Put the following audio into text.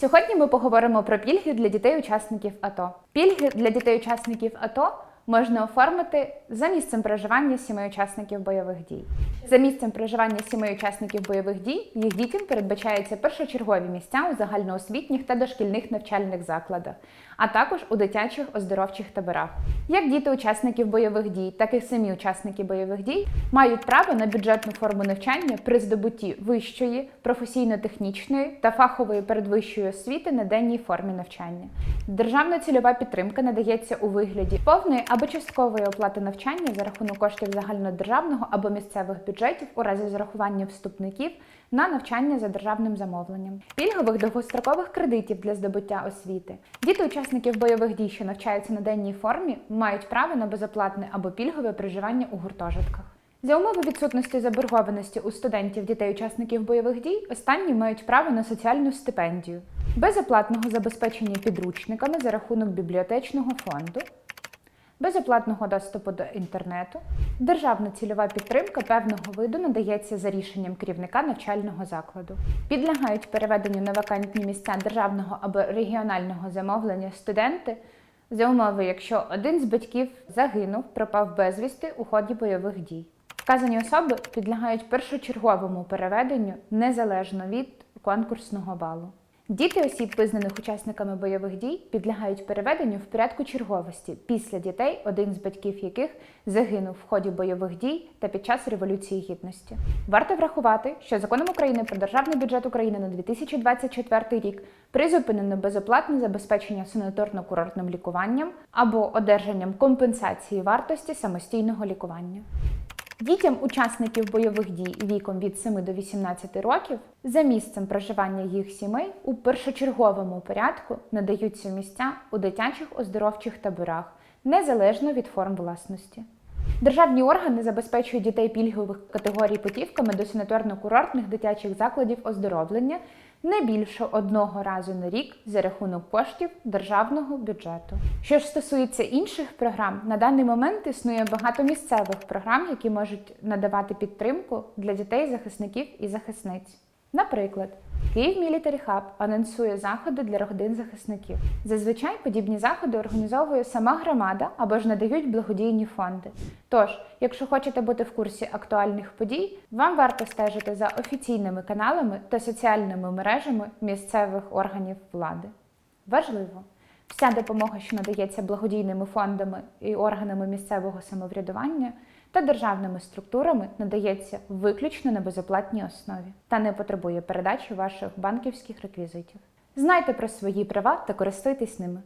Сьогодні ми поговоримо про пільги для дітей-учасників АТО. Пільги для дітей-учасників АТО можна оформити за місцем проживання сімей учасників бойових дій. За місцем проживання сімей учасників бойових дій їх дітям передбачаються першочергові місця у загальноосвітніх та дошкільних навчальних закладах, а також у дитячих оздоровчих таборах. Як діти учасників бойових дій, так і самі учасники бойових дій мають право на бюджетну форму навчання при здобутті вищої, професійно-технічної та фахової передвищої освіти на денній формі навчання. Державна цільова підтримка надається у вигляді повної або часткової оплати навчання за рахунок коштів загальнодержавного або місцевих бюджетів у разі зарахування вступників на навчання за державним замовленням, пільгових довгострокових кредитів для здобуття освіти. Діти учасників бойових дій, що навчаються на денній формі, мають право на безоплатне або пільгове проживання у гуртожитках. За умови відсутності заборгованості у студентів дітей-учасників бойових дій, останні мають право на соціальну стипендію, безоплатного забезпечення підручниками за рахунок бібліотечного фонду, безоплатного доступу до інтернету, державна цільова підтримка певного виду надається за рішенням керівника навчального закладу. Підлягають переведенню на вакантні місця державного або регіонального замовлення студенти за умови, якщо один з батьків загинув, пропав безвісти у ході бойових дій. Вказані особи підлягають першочерговому переведенню незалежно від конкурсного балу. Діти осіб, визнаних учасниками бойових дій, підлягають переведенню в порядку черговості після дітей, один з батьків яких загинув в ході бойових дій та під час Революції Гідності. Варто врахувати, що законом України про державний бюджет України на 2024 рік призупинено безоплатне забезпечення санаторно-курортним лікуванням або одержанням компенсації вартості самостійного лікування. Дітям учасників бойових дій віком від 7 до 18 років за місцем проживання їх сімей у першочерговому порядку надаються місця у дитячих оздоровчих таборах незалежно від форм власності. Державні органи забезпечують дітей пільгових категорій путівками до санаторно-курортних дитячих закладів оздоровлення не більше одного разу на рік за рахунок коштів державного бюджету. Що ж стосується інших програм, на даний момент існує багато місцевих програм, які можуть надавати підтримку для дітей, захисників і захисниць. Наприклад, Київ Мілітарі Хаб анонсує заходи для родин захисників. Зазвичай подібні заходи організовує сама громада або ж надають благодійні фонди. Тож, якщо хочете бути в курсі актуальних подій, вам варто стежити за офіційними каналами та соціальними мережами місцевих органів влади. Важливо! Вся допомога, що надається благодійними фондами і органами місцевого самоврядування та державними структурами, надається виключно на безоплатній основі та не потребує передачі ваших банківських реквізитів. Знайте про свої права та користуйтесь ними.